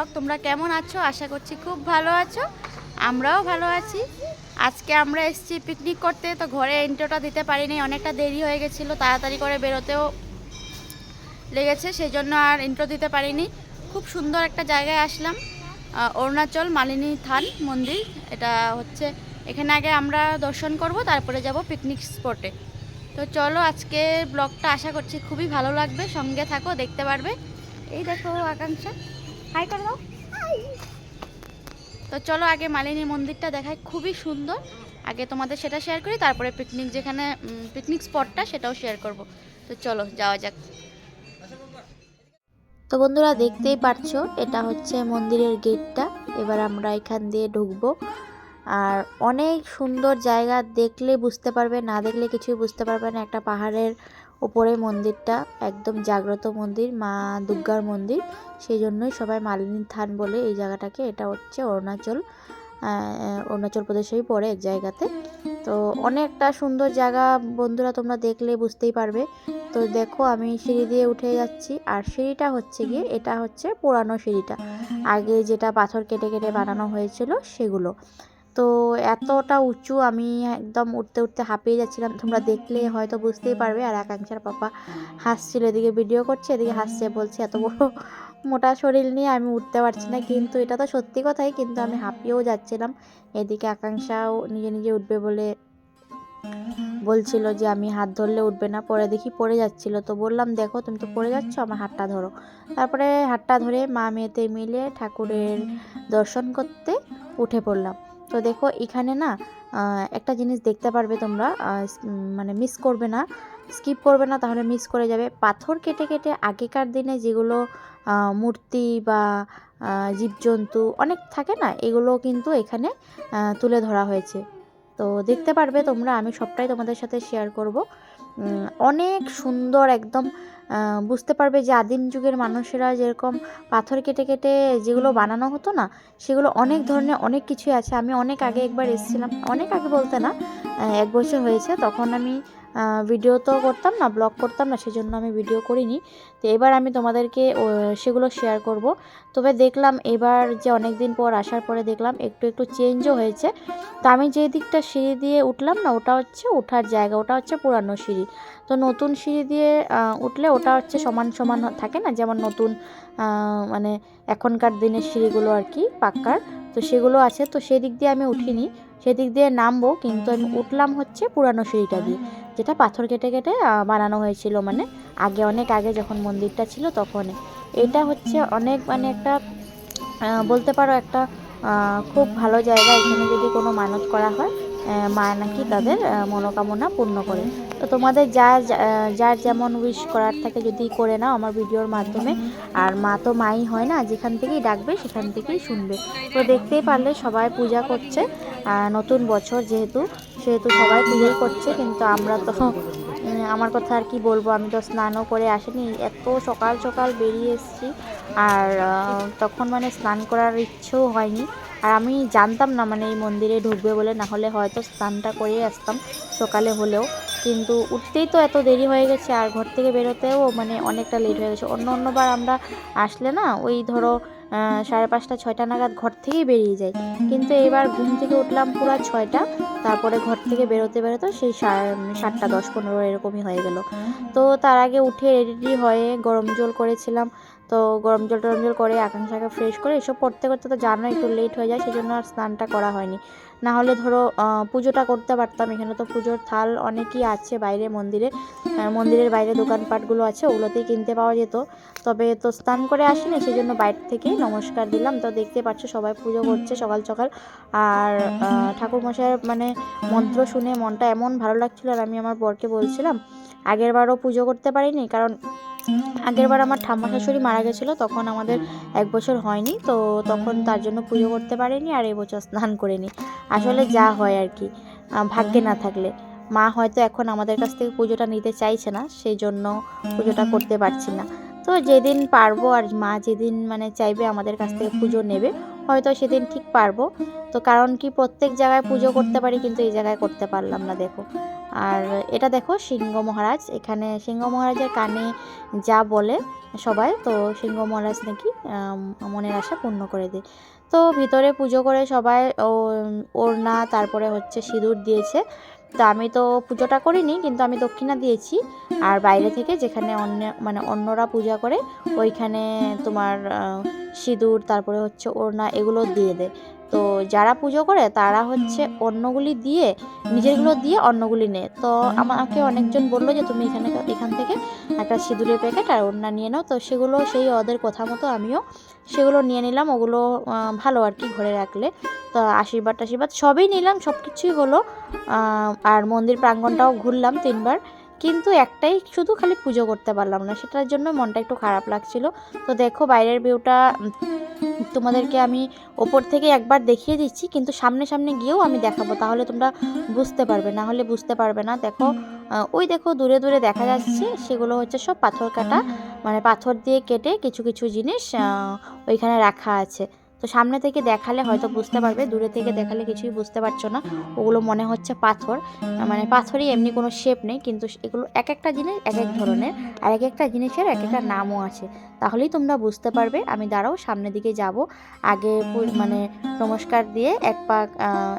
Blog, তোমরা কেমন আছো? আশা করছি খুব ভালো আছো। আমরাও ভালো আছি। আজকে আমরা এসেছি পিকনিক করতে, তো ঘরে ইন্ট্রোটা দিতে পারিনি, অনেকটা দেরি হয়ে গেছিল, তাড়াতাড়ি করে বেরোতেও লেগেছে সেই জন্য আর ইন্ট্রো দিতে পারিনি। খুব সুন্দর একটা জায়গায় আসলাম অরুণাচল মালিনী থান মন্দির। এটা হচ্ছে, এখানে আগে আমরা দর্শন করব, তারপরে যাব পিকনিক স্পটে তো চলো আজকে ব্লগটা আশা করছি খুবই ভালো লাগবে, সঙ্গে থাকো, দেখতে পারবে। এই দেখো আকাঙ্ক্ষা। হাই করে দাও। তো চলো আগে মালিনী মন্দিরটা দেখায় খুবই সুন্দর। আগে তোমাদের সেটা শেয়ার করি তারপরে পিকনিক যেখানে পিকনিক স্পটটা সেটাও শেয়ার করব। তো চলো যাওয়া যাক। তো বন্ধুরা দেখতেই পারছ এটা হচ্ছে মন্দিরের গেটটা এবার আমরা এখান দিয়ে ঢুকবো। আর অনেক সুন্দর জায়গা দেখলে বুঝতে পারবে না দেখলে কিছুই বুঝতে পারবে না। একটা পাহাড়ের উপরে মন্দিরটা একদম জাগ্রত মন্দির, মা দুর্গার মন্দির। সেই জন্যই সবাই মালিনী থান বলে এই জায়গাটাকে, এটা হচ্ছে অরুণাচল অরুণাচল প্রদেশেই পড়ে এক জায়গাতে। তো অনেকটা সুন্দর জায়গা বন্ধুরা তোমরা দেখলে বুঝতেই পারবে। তো দেখো আমি সিঁড়ি দিয়ে উঠে যাচ্ছি, আর সিঁড়িটা হচ্ছে গিয়ে, এটা হচ্ছে পুরানো সিঁড়িটা। আগে যেটা পাথর কেটে কেটে বানানো হয়েছিল সেগুলো। তো এতটা উঁচু আমি একদম উঠতে উঠতে হাঁপিয়ে যাচ্ছিলাম। তোমরা দেখলে হয়তো বুঝতেই পারবে। আর আকাঙ্ক্ষার পাপা হাসছিল, এদিকে ভিডিও করছে, এদিকে হাসছে, বলছে, এত বড় মোটা শরীর নিয়ে আমি উঠতে পারছি না। কিন্তু এটা তো সত্যি কথাই, কিন্তু আমি হাঁপিয়েও যাচ্ছিলাম। এদিকে আকাঙ্ক্ষাও নিজে নিজে উঠবে বলে বলছিল যে, আমি হাত ধরলে উঠবে না। পরে দেখি পড়ে যাচ্ছিল। তো বললাম, দেখো, তুমি তো পড়ে যাচ্ছ, আমার হাতটা ধরো। তারপরে হাতটা ধরে মা মেয়েতে মিলে ঠাকুরের দর্শন করতে উঠে পড়লাম। তো দেখো এখানে না একটা জিনিস দেখতে পারবে তোমরা মানে মিস করবে না স্কিপ করবে না, তাহলে মিস করে যাবে। পাথর কেটে কেটে আগেকার দিনে যেগুলো মূর্তি বা জীবজন্তু অনেক থাকে না, এগুলো কিন্তু এখানে তুলে ধরা হয়েছে। তো দেখতে পারবে তোমরা, আমি সবটাই তোমাদের সাথে শেয়ার করব। অনেক সুন্দর একদম বুঝতে পারবে যে আদিম যুগের মানুষেরা যেরকম পাথর কেটে কেটে যেগুলো বানানো হতো না সেগুলো অনেক ধরনের অনেক কিছুই আছে। আমি অনেক আগে একবার এসেছিলাম অনেক আগে বলতে না এক বছর হয়েছে তখন আমি ভিডিও তো করতাম না ব্লগ করতাম না, সেজন্য আমি ভিডিও করিনি। তো এবার আমি তোমাদেরকে সেগুলো শেয়ার করব। তবে দেখলাম এবার যে অনেক দিন পর আসার পরে দেখলাম একটু একটু চেঞ্জও হয়েছে। তো আমি যে দিকটা সিঁড়ি দিয়ে উঠলাম না, ওটা হচ্ছে ওঠার জায়গা, ওটা হচ্ছে পুরানো সিঁড়ি। তো নতুন সিঁড়ি দিয়ে উঠলে ওটা হচ্ছে সমান সমান থাকে না, যেমন নতুন মানে এখনকার দিনের সিঁড়িগুলো আর কি পাক্কার। তো সেগুলো আছে, তো সেদিক দিয়ে আমি উঠিনি। সেদিক দিয়ে নামবো কিন্তু আমি উঠলাম হচ্ছে পুরানো সিঁড়িটা দিয়ে। যেটা পাথর কেটে কেটে বানানো হয়েছিল মানে। আগে অনেক আগে যখন মন্দিরটা ছিল তখন। এটা হচ্ছে অনেক মানে একটা বলতে পারো একটা খুব ভালো জায়গা। এখানে যদি কোনো মানত করা হয় মা নাকি তাদের মনোকামনা পূর্ণ করে। তো তোমাদের যার যা- যার যেমন উইশ করার থাকে যদি করে নাও আমার ভিডিওর মাধ্যমে। আর মা তো মাই হয় না যেখান থেকেই ডাকবে সেখান থেকেই শুনবে। তো দেখতেই পারলে সবাই পূজা করছে। নতুন বছর যেহেতু, সেহেতু সবাই পূজাই করছে, কিন্তু আমরা তো আমার কথা আর কি বলব, আমি তো স্নানও করে আসিনি, এত সকাল সকাল বেরিয়ে এসেছি, আর তখন মানে স্নান করার ইচ্ছেও হয়নি, আর আমি জানতাম না মানে এই মন্দিরে ঢুকবে বলে, না হলে হয়তো স্নানটা করে আসতাম সকালে হলেও, কিন্তু উঠতেই তো এত দেরি হয়ে গেছে, আর ঘর থেকে বেরোতেও মানে অনেকটা লেট হয়ে গেছে। অন্য অন্যবার আমরা আসলে না, ওই ধরো সাড়ে পাঁচটা, ছয়টা নাগাদ ঘর থেকেই বেরিয়ে যাই। কিন্তু এবার ঘুম থেকে উঠলাম পুরো ছয়টা, তারপরে ঘর থেকে বেরোতে বেরোতে সেই সাতটা, দশ, পনেরো এরকমই হয়ে গেল। তো তার আগে উঠে রেডি হয়ে গরম জল করেছিলাম। তো গরম জল টরম জল করে আকাঙ্ক্ষাকে ফ্রেশ করে এসব পড়তে করতে তো জানো একটু লেট হয়ে যায় সেই জন্য আর স্নানটা করা হয়নি। না হলে ধরো পুজোটা করতে পারতাম। এখানে তো পুজোর থাল অনেকই আছে বাইরে মন্দিরে। মন্দিরের বাইরে দোকানপাটগুলো আছে, ওগুলোতেই কিনতে পাওয়া যেত। তবে তো স্নান করে আসিনি সেই জন্য বাইরে থেকেই নমস্কার দিলাম। তো দেখতে পাচ্ছ সবাই পুজো করছে সকাল সকাল। আর ঠাকুর মশাইয়ের মানে মন্ত্র শুনে মনটা এমন ভালো লাগছিল, আর আমি আমার বরকে বলছিলাম, আগের বারও পুজো করতে পারিনি, কারণ আগের বার আমার ঠাম্মা শাশুড়ি মারা গেছিল, তখন আমাদের এক বছর হয়নি, তো তখন তার জন্য পুজো করতে পারিনি আর এবছর স্নান করিনি। আসলে যা হয় আর কি ভাগ্যে না থাকলে। মা হয়তো এখন আমাদের কাছ থেকে পুজোটা নিতে চাইছে না সেই জন্য পুজোটা করতে পারছি না। তো যেদিন পারব আর মা যেদিন মানে চাইবে আমাদের কাছ থেকে পুজো নেবে হয়তো সেদিন ঠিক পারব। তো কারণ কি প্রত্যেক জায়গায় পুজো করতে পারি কিন্তু এই জায়গায় করতে পারলাম না, দেখো। আর এটা দেখো সিংহ মহারাজ, এখানে সিংহ মহারাজের কানে যা বলে সবাই, তো সিংহ মহারাজ নাকি মনের আশা পূর্ণ করে দেয়। তো ভিতরে পুজো করে সবাই ওড়না, তারপরে হচ্ছে সিঁদুর দিয়েছে। তো আমি তো পুজোটা করিনি, কিন্তু আমি দক্ষিণা দিয়েছি। আর বাইরে থেকে যেখানে অন্য মানে অন্যরা পূজা করে, ওইখানে তোমার সিঁদুর, তারপরে হচ্ছে ওড়না, এগুলো দিয়ে দেয়। তো যারা পুজো করে, তারা হচ্ছে অন্যগুলি দিয়ে, নিজেরগুলো দিয়ে অন্যগুলি নেয়। তো আমাকে অনেকজন বলল যে, তুমি এখানে, এখান থেকে একটা সিঁদুরের প্যাকেট আর ওড়না নিয়ে নাও। তো সেগুলো, সেই ওদের কথা মতো আমিও সেগুলো নিয়ে নিলাম। ওগুলো ভালো আর কি ঘরে রাখলে। তো আশীর্বাদ টাশীর্বাদ, সবই নিলাম সব কিছুই হলো আর মন্দির প্রাঙ্গণটাও ঘুরলাম তিনবার। কিন্তু একটাই শুধু খালি পুজো করতে পারলাম না, সেটার জন্য মনটা একটু খারাপ লাগছিল। তো দেখো বাইরের ভিউটা তোমাদেরকে আমি ওপর থেকে একবার দেখিয়ে দিচ্ছি, কিন্তু সামনে সামনে গিয়েও আমি দেখাবো, তাহলে তোমরা বুঝতে পারবে। না হলে বুঝতে পারবে না। দেখো ওই দেখো দূরে দূরে দেখা যাচ্ছে, সেগুলো হচ্ছে সব পাথর কাটা। মানে পাথর দিয়ে কেটে কিছু কিছু জিনিস ওইখানে রাখা আছে। তো সামনে থেকে দেখালে হয়তো বুঝতে পারবে, দূরে থেকে দেখালে কিছুই বুঝতে পারছ না। ওগুলো মনে হচ্ছে পাথর মানে পাথরই এমনি কোনো শেপ নেই, কিন্তু এগুলো এক একটা জিনিস এক এক ধরনের, আর এক একটা জিনিসের এক একটা নামও আছে। তাহলেই তোমরা বুঝতে পারবে। আমি দাঁড়াও সামনের দিকে যাব। আগে মানে নমস্কার দিয়ে এক পাক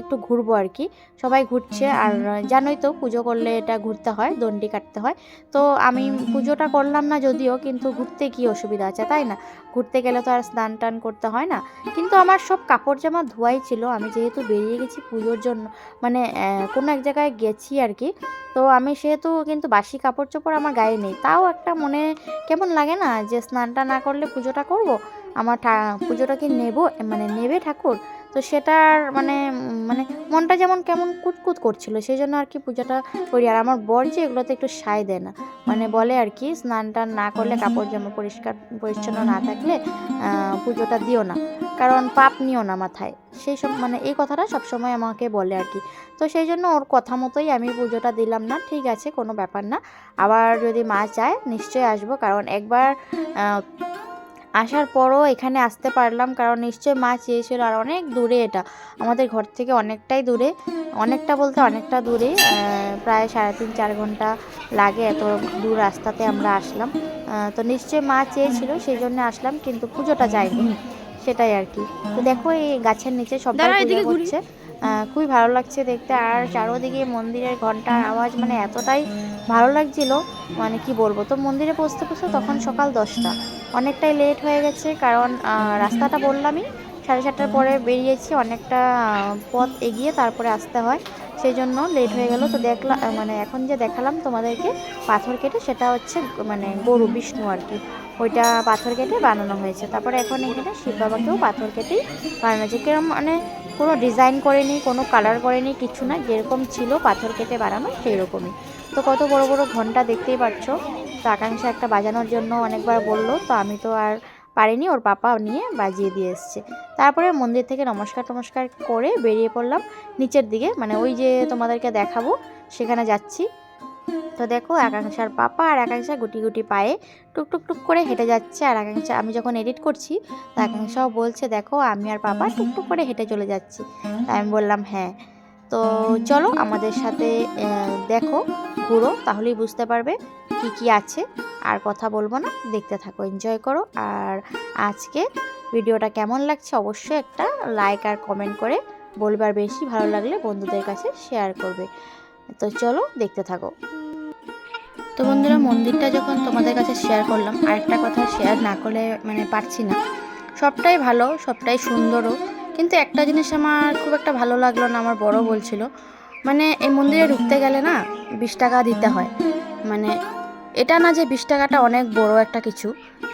একটু ঘুরবো আর কি। সবাই ঘুরছে আর জানোই তো পুজো করলে এটা ঘুরতে হয় দণ্ডি কাটতে হয়। তো আমি পুজোটা করলাম না যদিও কিন্তু ঘুরতে কি অসুবিধা আছে তাই না? ঘুরতে গেলে তো আর স্নান টান করতে হয় না। কিন্তু আমার সব কাপড় জামা ধোয়াই ছিল। আমি যেহেতু বেরিয়ে গেছি পুজোর জন্য মানে কোনো এক জায়গায় গেছি আর কি। তো আমি সেহেতু কিন্তু বাসি কাপড় চোপড় আমার গায়ে নেই। তাও একটা মনে কেমন লাগে না যে স্নানটা না করলে পুজোটা করব? আমার পুজোটা কি নেব? মানে নেবে ঠাকুর? তো সেটার মানে মানে মনটা যেমন কেমন কুতকুত করছিল সেই জন্য আর কি পুজোটা করি। আর আমার বর যে এগুলোতে একটু সায় দেয় না। মানে বলে আর কি, স্নান টান না করলে, কাপড় জামা পরিষ্কার, পরিচ্ছন্ন না থাকলে পুজোটা দিও না। কারণ পাপ নিও না মাথায়। সেই সব মানে এই কথাটা সবসময় আমাকে বলে আর কি। তো সেই জন্য ওর কথা মতোই আমি পুজোটা দিলাম না, ঠিক আছে, কোনো ব্যাপার না। আবার যদি মা চায়, নিশ্চয়ই আসব। কারণ একবার আসার পরও এখানে আসতে পারলাম কারণ নিশ্চয়ই মা চেয়েছিল আর অনেক দূরে এটা। আমাদের ঘর থেকে অনেকটাই দূরে অনেকটা বলতে অনেকটা দূরে প্রায় সাড়ে তিন চার ঘণ্টা লাগে এত দূর রাস্তাতে আমরা আসলাম। তো নিশ্চয়ই মা চেয়েছিল সেই জন্য আসলাম কিন্তু পুজোটা যায়নি। সেটাই আর কি। তো দেখো এই গাছের নিচে সবাই দাঁড়াও, খুবই ভালো লাগছে দেখতে। আর চারোদিকে মন্দিরের ঘণ্টার আওয়াজ মানে এতটাই ভালো লাগছিল মানে কি বলব? তো মন্দিরে পৌঁছতে পৌঁছতে তখন সকাল দশটা। অনেকটাই লেট হয়ে গেছে কারণ রাস্তাটা বললামই, সাড়ে সাতটার পরে বেরিয়েছি, অনেকটা পথ এগিয়ে তারপরে আসতে হয়। সেই জন্য লেট হয়ে গেল। তো দেখলাম মানে এখন যে দেখালাম তোমাদেরকে পাথর কেটে, সেটা হচ্ছে মানে গরু বিষ্ণু আর কি। ওইটা পাথর কেটে বানানো হয়েছে। তারপরে এখন এখানে শিব বাবাকেও পাথর কেটেই বানানো হয়েছে। কিরম মানে কোনো ডিজাইন করেনি, কোনো কালার করেনি, কিছু না। যেরকম ছিল পাথর কেটে বানানো সেই রকমই তো কত বড় বড় ঘণ্টা দেখতেই পাচ্ছ। তো আকাঙ্ক্ষা একটা বাজানোর জন্য অনেকবার বলল। তো আমি তো আর পারিনি, ওর পাপা নিয়ে বাজিয়ে দিয়ে এসছে। তারপরে মন্দির থেকে নমস্কার টমস্কার করে বেরিয়ে পড়লাম নিচের দিকে। মানে ওই যে তোমাদেরকে দেখাবো, সেখানে যাচ্ছি। তো দেখো আকাঙ্ক্ষার পাপা আর আকাঙ্ক্ষা গুটি গুটি পায়ে টুক টুক করে হেঁটে যাচ্ছে। আর আকাঙ্ক্ষা আমি যখন এডিট করছি, তো আকাঙ্ক্ষাও বলছে, দেখো, আমি আর পাপা টুক টুক করে হেঁটে চলে যাচ্ছি। তাই আমি বললাম হ্যাঁ। তো চলো আমাদের সাথে দেখো, ঘুরো, তাহলেই বুঝতে পারবে কি কি আছে আর কথা বলব না। দেখতে থাকো এনজয় করো। আর আজকে ভিডিওটা কেমন লাগছে অবশ্যই একটা লাইক আর কমেন্ট করে বলবার বেশি ভালো লাগলে বন্ধুদের কাছে শেয়ার করবে। তো চলো, দেখতে থাকো। তো বন্ধুরা, মন্দিরটা যখন তোমাদের কাছে শেয়ার করলাম, আরেকটা কথা শেয়ার না করলে মানে পারছি না। সবটাই ভালো, সবটাই সুন্দরও। কিন্তু একটা জিনিস আমার খুব একটা ভালো লাগল না, আমার বড় বলছিল। মানে এই মন্দিরে ঢুকতে গেলে না বিশ টাকা দিতে হয়। মানে এটা না যে বিশ টাকাটা অনেক বড় একটা কিছু।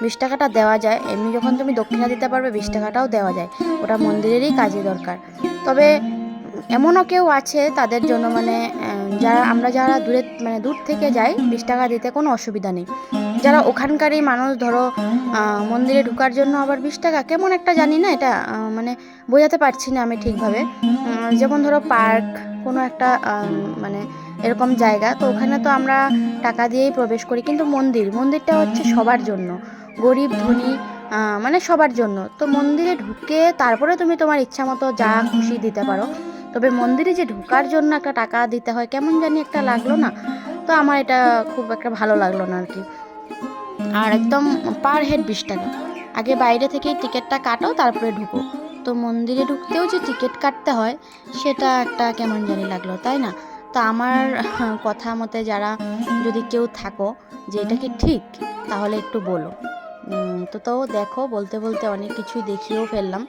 বিশ টাকাটা দেওয়া যায়। এমনি যখন তুমি দক্ষিণা দিতে পারবে, বিশ টাকাটাও দেওয়া যায়। ওটা মন্দিরেরই কাজে দরকার। তবে এমনও কেউ আছে তাদের জন্য মানে যারা, আমরা যারা দূরে মানে দূর থেকে যাই, বিশ টাকা দিতে কোনো অসুবিধা নেই। যারা ওখানকারই মানুষ, ধরো মন্দিরে ঢুকার জন্য আবার বিশ টাকা, কেমন একটা জানি না এটা মানে বোঝাতে পারছি না আমি ঠিকভাবে। যেমন ধরো পার্ক, কোনো একটা মানে এরকম জায়গা। তো ওখানে তো আমরা টাকা দিয়েই প্রবেশ করি। কিন্তু মন্দির, মন্দিরটা হচ্ছে সবার জন্য। গরিব, ধনী মানে সবার জন্য। তো মন্দিরে ঢুকে তারপরে তুমি তোমার ইচ্ছা মতো যা খুশি দিতে পারো। তবে মন্দিরে যে ঢোকার জন্য একটা টাকা দিতে হয়, কেমন জানি একটা লাগল না। তো আমার এটা খুব একটা ভালো লাগল না আর কি আর একদম পার হেড বিশ টাকা। আগে বাইরে থেকেই টিকিটটা কাটো, তারপরে ঢুকো। তো মন্দিরে ঢুকতেও যে টিকিট কাটতে হয়, সেটা একটা কেমন জানি লাগল, তাই না? তো আমার কথা মতে যারা যদি কেউ থাকো যে এটা কি ঠিক, তাহলে একটু বলো। তো তো দেখো, বলতে বলতে অনেক কিছুই দেখিয়েও ফেললাম।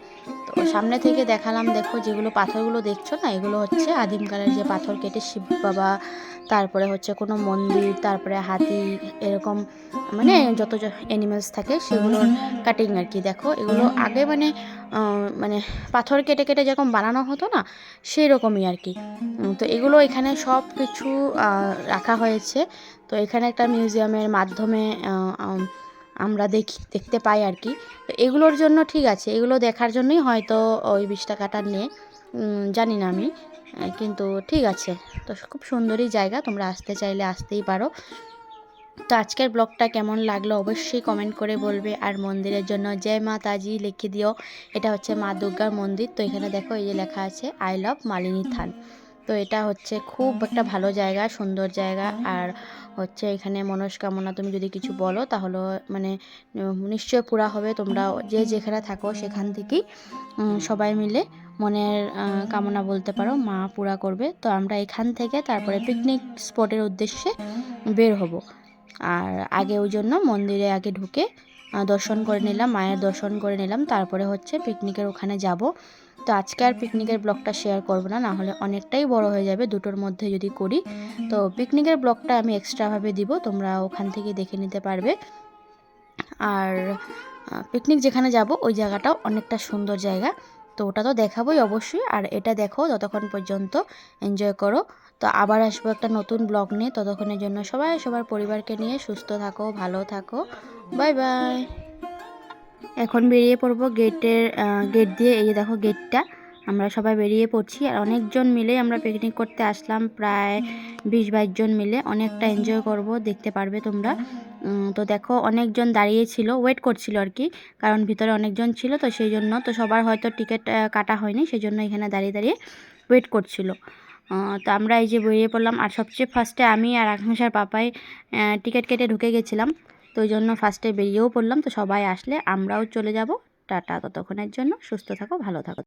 তো সামনে থেকে দেখালাম, দেখো যেগুলো পাথরগুলো দেখছ না, এগুলো হচ্ছে আদিমকালের যে পাথর কেটে শিব বাবা, তারপরে হচ্ছে কোনো মন্দির, তারপরে হাতি, এরকম মানে যত অ্যানিমেলস থাকে সেগুলোর কাটিং আর কি। দেখো, এগুলো আগে মানে মানে পাথর কেটে কেটে যেরকম বানানো হতো না সেই রকমই আর কি। তো এগুলো এখানে সব কিছু রাখা হয়েছে। তো এখানে একটা মিউজিয়ামের মাধ্যমে আমরা দেখি, দেখতে পাই আর কি। তো এগুলোর জন্য ঠিক আছে, এগুলো দেখার জন্যই হয়তো ওই বিশ টাকাটা নিয়ে জানি না আমি কিন্তু ঠিক আছে। তো খুব সুন্দরই জায়গা, তোমরা আসতে চাইলে আসতেই পারো। তো আজকের ব্লগটা কেমন লাগল অবশ্যই কমেন্ট করে বলবে। আর মন্দিরের জন্য জয় মা তাজি লিখে দিও। এটা হচ্ছে মা দুর্গার মন্দির। তো এখানে দেখো এই যে লেখা আছে আই লাভ মালিনী থান। তো এটা হচ্ছে খুব একটা ভালো জায়গা, সুন্দর জায়গা। আর হচ্ছে এখানে মনস্কামনা তুমি যদি কিছু বলো, তাহলে মানে নিশ্চয় পুরা হবে। তোমরা যে যেখানে থাকো সেখান থেকেই সবাই মিলে মনের কামনা বলতে পারো, মা পুরা করবে। তো আমরা এখান থেকে তারপরে পিকনিক স্পটের উদ্দেশ্যে বের হব। আর আগে ওই জন্য মন্দিরে আগে ঢুকে দর্শন করে নিলাম, মায়ের দর্শন করে নিলাম। তারপরে হচ্ছে পিকনিকের ওখানে যাব। তো আজকে আর পিকনিকের ব্লগটা শেয়ার করব না না হলে অনেকটাই বড় হয়ে যাবে দুটোর মধ্যে যদি করি। তো পিকনিকের ব্লগটা আমি এক্সট্রাভাবে দিব, তোমরা ওখান থেকে দেখে নিতে পারবে। আর পিকনিক যেখানে যাব, ওই জায়গাটাও অনেকটা সুন্দর জায়গা। তো ওটা তো দেখাবোই অবশ্যই, আর এটা দেখো ততক্ষণ পর্যন্ত এনজয় করো। তো আবার আসব একটা নতুন ব্লগ নিয়ে, ততক্ষণের জন্য সবাই, সবার পরিবারকে নিয়ে সুস্থ থাকো, ভালো থাকো। বাই বাই এখন বেরিয়ে পড়ব গেটের গেট দিয়ে। এই যে দেখো গেটটা। আমরা সবাই বেরিয়ে পড়ছি আর অনেকজন মিলে আমরা পিকনিক করতে আসলাম। প্রায় বিশ বাইশ জন মিলে। অনেকটা এনজয় করব, দেখতে পারবে তোমরা। তো দেখো অনেকজন দাঁড়িয়ে ছিল ওয়েট করছিল আর কি। কারণ ভিতরে অনেকজন ছিল তো সেই জন্য তো সবার হয়তো টিকিট কাটা হয়নি সেই জন্য এখানে দাঁড়িয়ে দাঁড়িয়ে ওয়েট করছিল। তো আমরা এই যে বেরিয়ে পড়লাম। আর সবচেয়ে ফার্স্টে আমি আর আকাঙ্ক্ষার পাপাই টিকিট কেটে ঢুকে গেছিলাম। তো ওই জন্য ফার্স্টে বেরিয়েও পড়লাম। তো সবাই আসলে আমরাও চলে যাব। টাটা। ততক্ষণের জন্য সুস্থ থাকো, ভালো থাকো।